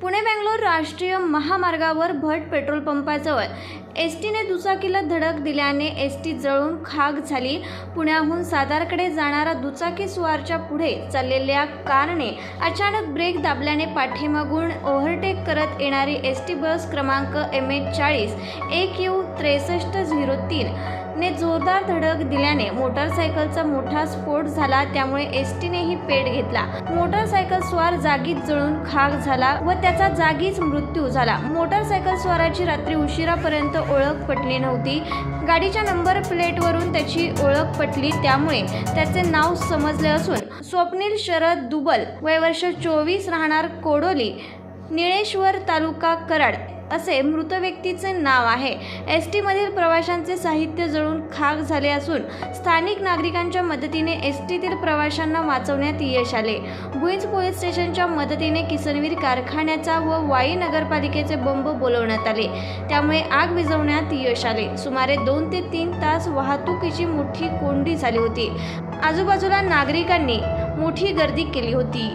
पुणे बेंगलोर राष्ट्रीय महामार्गावर भट petrol पंपाजवळ. S टीने दुचाकीला धडक दिल्याने एस टी जळून खाक झाली. पुण्याहून सातारकडे जाणारा दुचाकी स्वारच्या पुढे चाललेल्या कारने अचानक ब्रेक दाबल्याने पाठीमागून ओव्हरटेक करत येणारी एस टी बस क्रमांक एम एच चाळीस एक यू त्रेसष्ट झिरो तीन. ने जोरदार धडक दिल्याने मोटारसायकलचा मोठा स्फोट झाला त्यामुळे एस टीनेही पेट घेतला. मोटारसायकल स्वार जागीच जळून खाक झाला व त्याचा जागीच मृत्यू झाला. मोटारसायकल स्वाराची रात्री उशिरापर्यंत ओळख पटली नव्हती. गाडीच्या नंबर प्लेटवरून त्याची ओळख पटली त्यामुळे त्याचे नाव समजले असून स्वप्नील शरद दुबल वय वर्ष चोवीस राहणार कोडोली निळेश्वर तालुका कराड. असे मृत व्यक्तीचे नाव आहे. एस टीमधील प्रवाशांचे साहित्य जळून खाक झाले असून स्थानिक नागरिकांच्या मदतीने एस टीतील प्रवाशांना वाचवण्यात यश आले. भुईंज पोलीस स्टेशनच्या मदतीने किसनवीर कारखान्याचा व वाई नगरपालिकेचे बंब बोलवण्यात आले. त्यामुळे आग विझवण्यात यश आले. सुमारे दोन ते तीन तास वाहतुकीची मोठी कोंडी झाली होती. आजूबाजूला नागरिकांनी मोठी गर्दी केली होती.